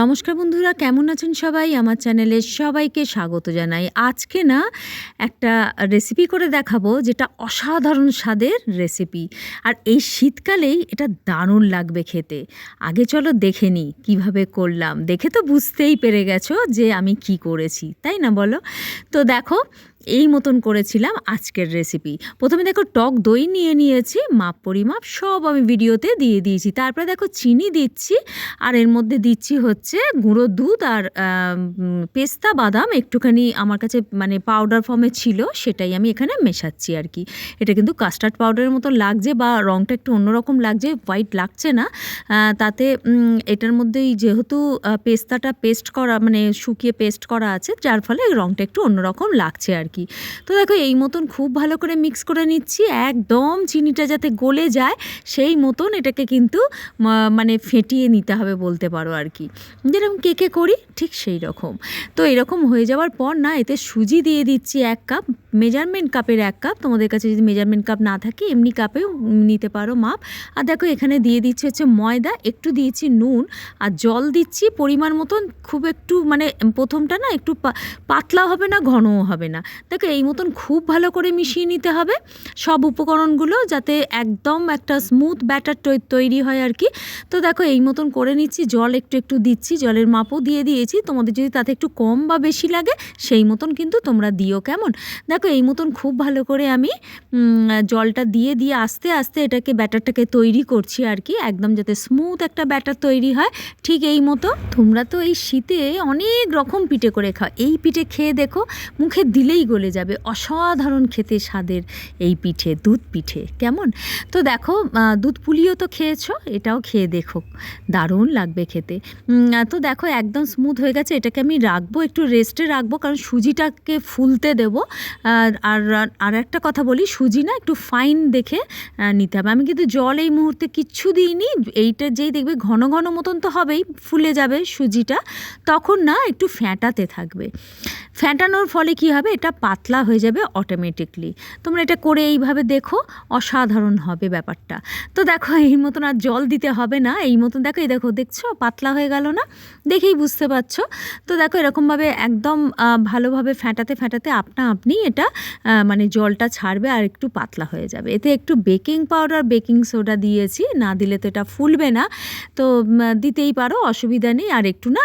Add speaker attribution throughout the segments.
Speaker 1: নমস্কার বন্ধুরা, কেমন আছেন সবাই? আমার চ্যানেলে সবাইকে স্বাগত জানাই। আজকে না একটা রেসিপি করে দেখাবো, যেটা অসাধারণ স্বাদের রেসিপি আর এই শীতকালেই এটা দারুণ লাগবে খেতে। আগে চলো দেখে নিই কীভাবে করলাম। দেখে তো বুঝতেই পেরে গেছো যে আমি কি করেছি, তাই না বলো? তো দেখো এই মতন করেছিলাম আজকের রেসিপি প্রথমে দেখো টক দই নিয়ে নিয়েছি, মাপ পরিমাপ সব আমি ভিডিওতে দিয়ে দিয়েছি। তারপরে দেখো চিনি দিচ্ছি, আর এর মধ্যে দিচ্ছি হচ্ছে গুঁড়ো দুধ আর পেস্তা বাদাম। একটুখানি আমার কাছে মানে পাউডার ফর্মে ছিল, সেটাই আমি এখানে মেশাচ্ছি আর কি। এটা কিন্তু কাস্টার্ড পাউডারের মতো লাগছে বা রঙটা একটু অন্যরকম লাগছে হোয়াইট লাগছে না। তাতে এটার মধ্যেই যেহেতু পেস্তাটা পেস্ট করা মানে শুকিয়ে পেস্ট করা আছে, যার ফলে রঙটা একটু অন্যরকম লাগছে আর কি। তো দেখো, এই মতন খুব ভালো করে মিক্স করে নিচ্ছি। একদম চিনিটা যাতে গলে যায়, সেই মতন এটাকে কিন্তু মানে ফেটিয়ে নিতে হবে বলতে পারো আর কি। যেরকম কেকে করি, ঠিক সেই রকম। তো এরকম হয়ে যাওয়ার পর না, এতে সুজি দিয়ে দিচ্ছি এক কাপ মেজারমেন্ট কাপের এক কাপ। তোমাদের কাছে যদি মেজারমেন্ট কাপ না থাকে, এমনি কাপেও নিতে পারো মাপ। আর দেখো, এখানে দিয়ে দিচ্ছি হচ্ছে ময়দা, একটু দিয়েছি নুন, আর জল দিচ্ছি পরিমাণ মতন খুব একটু মানে প্রথমটা না একটু পাতলা হবে না, ঘনও হবে না। দেখো, এই মতন খুব ভালো করে মিশিয়ে নিতে হবে। সব উপকরণগুলো যাতে একদম একটা স্মুথ ব্যাটার তৈরি হয় আর কি। তো দেখো, এই মতন করে নিচ্ছি। জল একটু একটু দিচ্ছি, জলের মাপও দিয়ে দিয়েছি। তোমাদের যদি তাতে একটু কম বা বেশি লাগে, সেই মতন কিন্তু তোমরা দিও কেমন। দেখো এই মতন খুব ভালো করে আমি জলটা দিয়ে দিয়ে আস্তে আস্তে এটাকে ব্যাটারটাকে তৈরি করছি আর কি, একদম যাতে স্মুথ একটা ব্যাটার তৈরি হয়, ঠিক এই মতো। তোমরা তো এই শীতে অনেক রকম পিঠে করে খাও, এই পিঠে খেয়ে দেখো, মুখে দিলেই গলে যাবে, অসাধারণ খেতে স্বাদের এই পিঠে, দুধ পিঠে, কেমন? তো দেখো দুধ পুলিও তো খেয়েছো, এটাও খেয়ে দেখো, দারুণ লাগবে খেতে। তো দেখো, একদম স্মুথ হয়ে গেছে, এটাকে আমি রাখব, একটু রেস্টে রাখব, কারণ সুজিটাকে ফুলতে দেবো আর আর একটা কথা বলি, সুজি না একটু ফাইন দেখে নিতে হবে। আমি কিন্তু জল এই মুহূর্তে কিচ্ছু দিইনি, এইটা যেই দেখবে ঘন ঘন মতন তো হবেই, ফুলে যাবে সুজিটা, তখন না একটু ফ্যাটাতে থাকবে। ফ্যাটানোর ফলে কি হবে? এটা পাতলা হয়ে যাবে অটোমেটিকলি তোমরা এটা করে এইভাবে দেখো, অসাধারণ হবে ব্যাপারটা। তো দেখো, এই মতন আর জল দিতে হবে না। এই মতন দেখো, এই দেখো, দেখছ? পাতলা হয়ে গেল না? দেখেই বুঝতে পারছ। তো দেখো, এরকমভাবে একদম ভালোভাবে ফ্যাটাতে ফ্যাটাতে আপনা আপনি এটা মানে জলটা ছাড়বে আর একটু পাতলা হয়ে যাবে। এতে একটু বেকিং পাউডার, বেকিং সোডা দিয়েছি। না দিলে তো এটা ফুলবে না। তো দিতেই পারো, অসুবিধা নেই। আর একটু না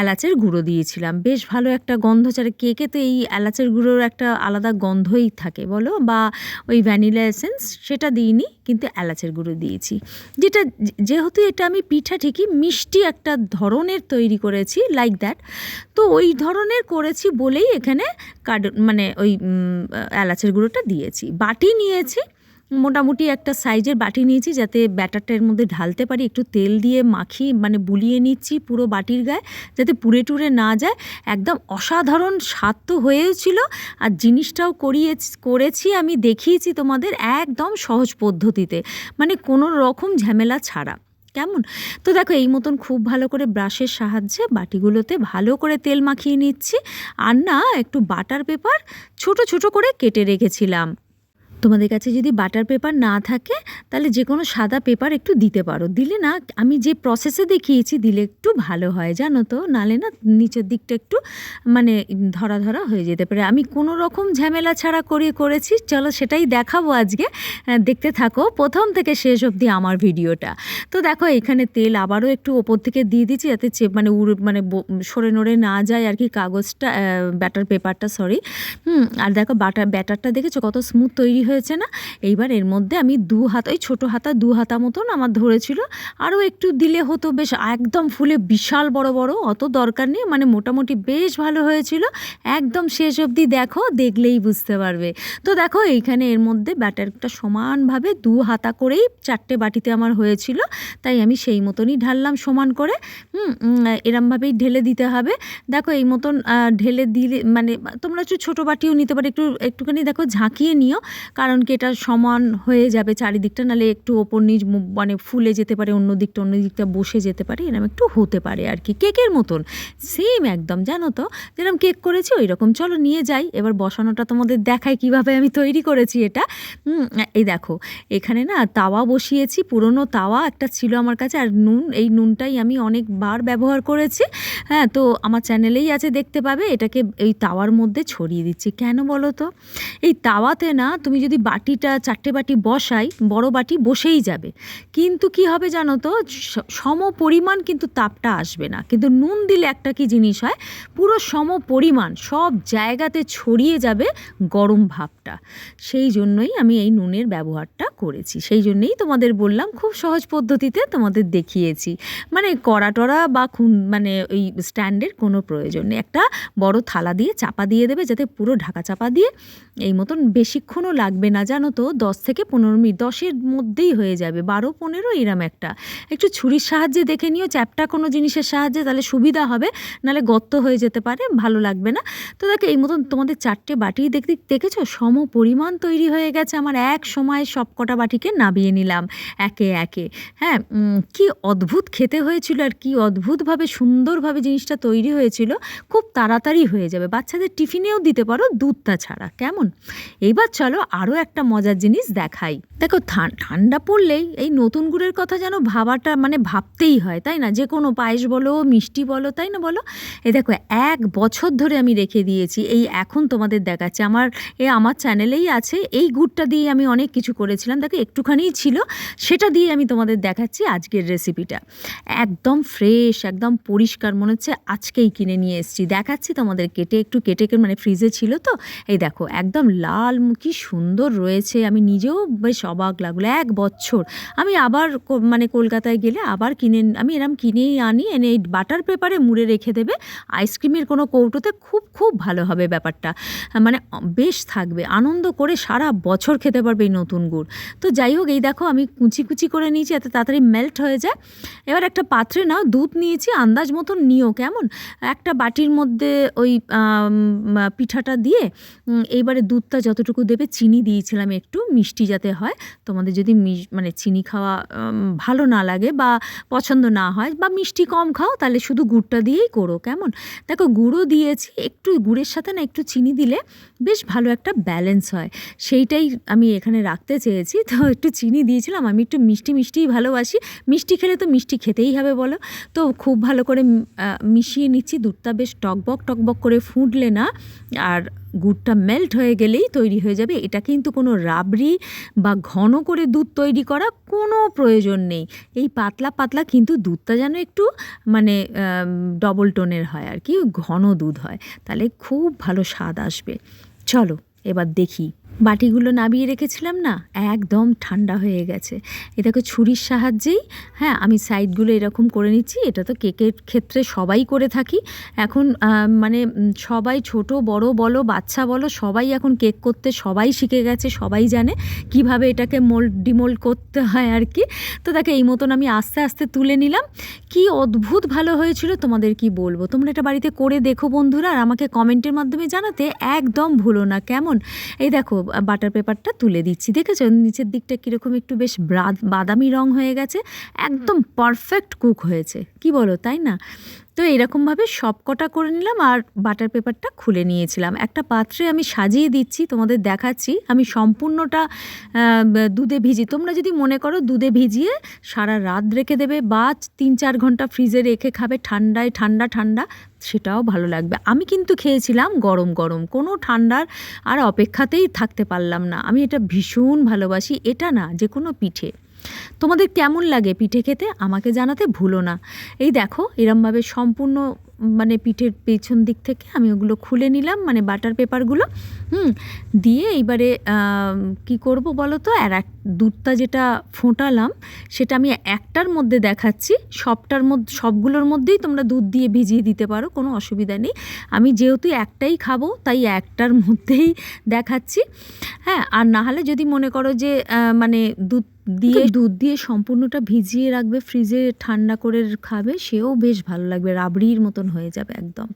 Speaker 1: এলাচের গুঁড়ো দিয়েছিলাম। বেশ ভালো একটা গন্ধ ছাড়া কেকে তো এই এলাচের গুঁড়োর একটা আলাদা গন্ধই থাকে বলো? বা ওই ভ্যানিলা এসেন্স সেটা দিইনি, কিন্তু এলাচের গুঁড়ো দিয়েছি। যেটা যেহেতু এটা আমি পিঠা ঠিকই মিষ্টি একটা ধরনের তৈরি করেছি লাইক দ্যাট তো ওই ধরনের করেছি বলেই এখানে কাড মানে ওই এলাচের গুঁড়োটা দিয়েছি। বাটি নিয়েছি মোটামুটি একটা সাইজের বাটি নিয়েছি যাতে ব্যাটারটা এর মধ্যে ঢালতে পারি। একটু তেল দিয়ে মাখিয়ে মানে বুলিয়ে নিচ্ছি পুরো বাটির গায়ে যাতে পুড়ে টুড়ে না যায়। একদম অসাধারণ স্বাদ তো হয়েছিল আর জিনিসটাও করিয়ে করেছি, আমি দেখিয়েছি তোমাদের একদম সহজ পদ্ধতিতে। মানে কোনো রকম ঝামেলা ছাড়া। কেমন? তো দেখো, এই মতন খুব ভালো করে ব্রাশের সাহায্যে বাটিগুলোতে ভালো করে তেল মাখিয়ে নিচ্ছি। আর না, একটু বাটার পেপার ছোট ছোট করে কেটে রেখেছিলাম। তোমাদের কাছে যদি বাটার পেপার না থাকে, তাহলে যে কোনো সাদা পেপার একটু দিতে পারো। দিলে না, আমি যে প্রসেসে দেখিয়েছি, দিলে একটু ভালো হয়, জানো তো? নালে না, নিচের দিকটা একটু মানে ধরা ধরা হয়ে যেতে পারে। আমি কোনো রকম ঝামেলা ছাড়া করে করেছি। চলো সেটাই দেখাবো আজকে। দেখতে থাকো। প্রথম থেকে শেষ অবধি আমার ভিডিওটা। তো দেখো, এখানে তেল আবারও একটু ওপর থেকে দিয়ে দিচ্ছি যাতে চে- মানে উড়ে মানে সরে নড়ে না যায় আর কি কাগজটা ব্যাটার পেপারটা সরি হুম, আর দেখো বাটার ব্যাটারটা দেখেছ? কত স্মুথ তৈরি হয়েছে না? এইবার এর মধ্যে আমি দু হাত, ওই ছোটো হাতা, দু হাতা মতন আমার ধরেছিল। আরও একটু দিলে হতো, বেশ একদম ফুলে বিশাল বড় বড়, অত দরকার নেই। মানে মোটামুটি বেশ ভালো হয়েছিল। একদম শেষ অবধি দেখো, দেখলেই বুঝতে পারবে। তো দেখো, এইখানে এর মধ্যে ব্যাটারটা সমানভাবে দু হাতা করেই চারটে বাটিতে আমার হয়েছিল। তাই আমি সেই মতনই ঢাললাম সমান করে। এরমভাবেই ঢেলে দিতে হবে। দেখো, এই মতন ঢেলে দিলে মানে তোমরা একটু ছোটো বাটিও নিতে পারো। একটু, একটুখানি দেখো, ঝাঁকিয়ে নিও। কারণ কি এটা সমান হয়ে যাবে চারিদিকটা? নাহলে একটু ওপর নিচ মানে ফুলে যেতে পারে, অন্য দিকটা অন্য দিকটা বসে যেতে পারে এরকম একটু হতে পারে আর কি। কেকের মতন সেম একদম। জানো তো যেরকম কেক করেছি ওই রকম চলো নিয়ে যাই, এবার বসানোটা তোমাদের দেখাই কীভাবে আমি তৈরি করেছি এটা। এই দেখো, এখানে না তাওয়া বসিয়েছি, পুরনো তাওয়া একটা ছিল আমার কাছে, আর নুন, এই নুনটাই আমি অনেকবার ব্যবহার করেছি। হ্যাঁ তো আমার চ্যানেলেই আছে, দেখতে পাবে। এটাকে এই তাওয়ার মধ্যে ছড়িয়ে দিচ্ছি। কেন বলো তো? এই তাওয়াতে না, তুমি যদি বাটিটা চারটে বাটি বসাই, বড় বাটি বসেই যাবে। কিন্তু কি হবে জানো তো? সম পরিমাণ কিন্তু তাপটা আসবে না। কিন্তু নুন দিলে একটা কি জিনিস হয়? পুরো সম পরিমাণ সব জায়গাতে ছড়িয়ে যাবে গরম ভাবটা। সেই জন্যই আমি এই নুনের ব্যবহারটা করেছি। সেই জন্যই তোমাদের বললাম, খুব সহজ পদ্ধতিতে তোমাদের দেখিয়েছি। মানে কড়া টড়া বা খুন মানে ওই স্ট্যান্ডের কোনো প্রয়োজন নেই। একটা বড় থালা দিয়ে চাপা দিয়ে দেবে, যাতে পুরো ঢাকা চাপা দিয়ে এই মতন বেশিক্ষণও লাগবে না, জানো তো? দশ থেকে পনেরো মিনিট, দশের মধ্যেই হয়ে যাবে। বারো, পনেরো, এরম একটা। একটু ছুরির সাহায্যে দেখে নিও, চ্যাপটা কোনো জিনিসের সাহায্যে, তাহলে সুবিধা হবে, নাহলে গর্ত হয়ে যেতে পারে, ভালো লাগবে না। তো দেখো, এই মতন তোমাদের চারটে বাটি দেখতে দেখেছ? সম পরিমাণ তৈরি হয়ে গেছে, আমার এক সময় সব কটা বাটিকে নাবিয়ে নিলাম, একে একে। হ্যাঁ কি অদ্ভুত খেতে হয়েছিল আর কি অদ্ভুতভাবে সুন্দরভাবে জিনিসটা তৈরি হয়েছিল, খুব তাড়াতাড়ি হয়ে যাবে। বাচ্চাদের টিফিনেও দিতে পারো, দুধটা ছাড়া, কেমন? এইবার চলো আরও একটা মজার জিনিস দেখাই। দেখো ঠান্ডা পড়লেই এই নতুন গুড়ের কথা যেন ভাবাটা মানে ভাবতেই হয়, তাই না? যে কোনো পায়েস বলো, মিষ্টি বলো, তাই না বলো? এই দেখো, এক বছর ধরে আমি রেখে দিয়েছি, এই এখন তোমাদের দেখাচ্ছে। আমার, এ আমার চ্যানেলেই আছে, এই গুড়টা দিয়ে আমি অনেক কিছু করেছিলাম। দেখো একটুখানিই ছিল, সেটা দিয়ে আমি তোমাদের দেখাচ্ছি আজকের রেসিপিটা একদম ফ্রেশ একদম পরিষ্কার, মনে হচ্ছে আজকেই কিনে নিয়ে এসেছি। দেখাচ্ছি তোমাদের কেটে, একটু কেটে কেটে মানে ফ্রিজে ছিল তো। এই দেখো, একদম লাল, কি সুন্দর রয়েছে। আমি নিজেও বেশ অবাক লাগল। এক বছর। আমি আবার মানে কলকাতায় গেলে আবার কিনে, আমি এরম কিনেই আনি, এনে এই বাটার পেপারে মুড়ে রেখে দেবে। আইসক্রিমের কোনো কৌটোতে খুব খুব ভালো হবে ব্যাপারটা। মানে বেশ থাকবে। আনন্দ করে সারা বছর খেতে পারবে এই নতুন গুড়। তো যাই হোক, এই দেখো আমি কুচি কুচি করে নিয়েছি এত তাড়াতাড়ি মেল্ট হয়ে যায়। এবার একটা পাত্রে নাও, দুধ নিয়েছি, আন্দাজ মতন নিও কেমন। একটা বাটির মধ্যে ওই পিঠাটা দিয়ে এইবারে দুধটা যতটুকু দেবে, চিনি দিয়েছিলাম একটু মিষ্টি যাতে হয়। তোমাদের যদি মানে চিনি খাওয়া ভালো না লাগে বা পছন্দ না হয় বা মিষ্টি কম খাও তাহলে শুধু গুড়টা দিয়েই করো, কেমন? দেখো গুঁড়ো দিয়েছি, একটু গুড়ের সাথে না একটু চিনি দিলে বেশ ভালো একটা ব্যালেন্স হয়। সেইটাই আমি এখানে রাখতে চেয়েছি। তো একটু চিনি দিয়েছিলাম, আমি একটু মিষ্টি মিষ্টিই ভালোবাসি। মিষ্টি খেলে তো মিষ্টি খেতেই হবে বলো। তো খুব ভালো করে মিশিয়ে নিচ্ছি, দুধটা বেশ টকবক টকবক করে ফুটলে না আর গুড়টা মেল্ট হয়ে গেলেই তৈরি হয়ে যাবে। এটা কিন্তু কোনো রাবড়ি বা ঘন করে দুধ তৈরি করা কোনো প্রয়োজন নেই। এই পাতলা পাতলা কিন্তু দুধটা যেন একটু মানে ডবল টোনের হয় আর কি, ঘন দুধ হয়, তাহলে খুব ভালো স্বাদ আসবে। চলো, এবার দেখি। বাটিগুলো নামিয়ে রেখেছিলাম না, একদম ঠান্ডা হয়ে গেছে। এ দেখো ছুরির সাহায্যেই হ্যাঁ আমি সাইডগুলো এরকম করে নিচ্ছি, এটা তো কেকের ক্ষেত্রে সবাই করে থাকি। এখন মানে সবাই ছোট, বড় বলো, বাচ্চা বলো, সবাই এখন কেক করতে সবাই শিখে গেছে, সবাই জানে কীভাবে এটাকে মোল্ড, ডিমোল্ড করতে হয় আর কি। তো দেখো এই মতন আমি আস্তে আস্তে তুলে নিলাম। কি অদ্ভুত ভালো হয়েছিল, তোমাদের কি বলব? তোমরা এটা বাড়িতে করে দেখো বন্ধুরা, আর আমাকে কমেন্টের মাধ্যমে জানাতে একদম ভুলো না, কেমন? এই দেখো বাটার পেপারটা তুলে দিচ্ছি। দেখেছ? নিচের দিকটা কীরকম একটু বেশ বাদামি রং হয়ে গেছে। একদম পারফেক্ট কুক হয়েছে। কি বলো তাই না? তো এরকমভাবে সব কটা করে নিলাম আর বাটার পেপারটা খুলে নিয়েছিলাম। একটা পাত্রে আমি সাজিয়ে দিচ্ছি, তোমাদের দেখাচ্ছি। আমি সম্পূর্ণটা দুধে ভিজি তোমরা যদি মনে করো দুধে ভিজিয়ে সারা রাত রেখে দেবে বা তিন চার ঘণ্টা ফ্রিজে রেখে খাবে ঠান্ডায়, ঠান্ডা ঠান্ডা, সেটাও ভালো লাগবে। আমি কিন্তু খেয়েছিলাম গরম গরম। কোনো ঠান্ডার আর অপেক্ষাতেই থাকতে পারলাম না। আমি এটা ভীষণ ভালোবাসি। এটা না যে কোনো পিঠে। তোমাদের কেমন লাগে পিঠে খেতে? আমাকে জানাতে ভুলো না। এই দেখো, এরমভাবে সম্পূর্ণ মানে পিঠের পেছন দিক থেকে আমি ওগুলো খুলে নিলাম মানে বাটার পেপারগুলো, হুম, দিয়ে এইবারে কি করব বলো তো? আর দুধটা যেটা ফোঁটালাম, সেটা আমি একটার মধ্যে দেখাচ্ছি। সবটার মধ্যে, সবগুলোর মধ্যেই তোমরা দুধ দিয়ে ভিজিয়ে দিতে পারো, কোনো অসুবিধা নেই। আমি যেহেতু একটাই খাব, তাই একটার মধ্যেই দেখাচ্ছি। হ্যাঁ আর না হলে যদি মনে করো যে মানে দুধ দিয়ে দুধ দিয়ে সম্পূর্ণটা ভিজিয়ে রাখবে, ফ্রিজে ঠান্ডা করে খাবে, সেও বেশ ভালো লাগবে, রাবড়ির মতন হয়ে যাবে একদম।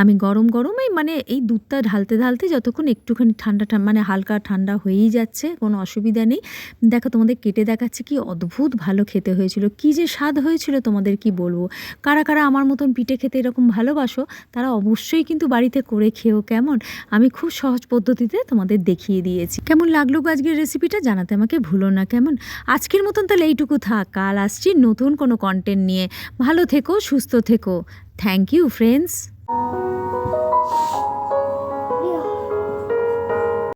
Speaker 1: আমি গরম গরমেই মানে এই দুধটা ঢালতে ঢালতে যতক্ষণ একটুখানি ঠান্ডা ঠান্ডা মানে হালকা ঠান্ডা হয়েই যাচ্ছে, কোনো অসুবিধা নেই। দেখো, তোমাদের কেটে দেখাচ্ছে কি অদ্ভুত ভালো খেতে হয়েছিল। কি যে স্বাদ হয়েছিল তোমাদের কি বলব? কারা কারা আমার মতন পিঠে খেতে এরকম ভালোবাসো, তারা অবশ্যই কিন্তু বাড়িতে করে খেও কেমন? আমি খুব সহজ পদ্ধতিতে তোমাদের দেখিয়ে দিয়েছি। কেমন লাগল আজকের রেসিপিটা জানাতে আমাকে ভুলো না, কেমন? আজকের মতন তাহলে এইটুকু থাক, কাল আসছি নতুন কোনো কন্টেন্ট নিয়ে। ভালো থেকো, সুস্থ থেকো। Thank you friends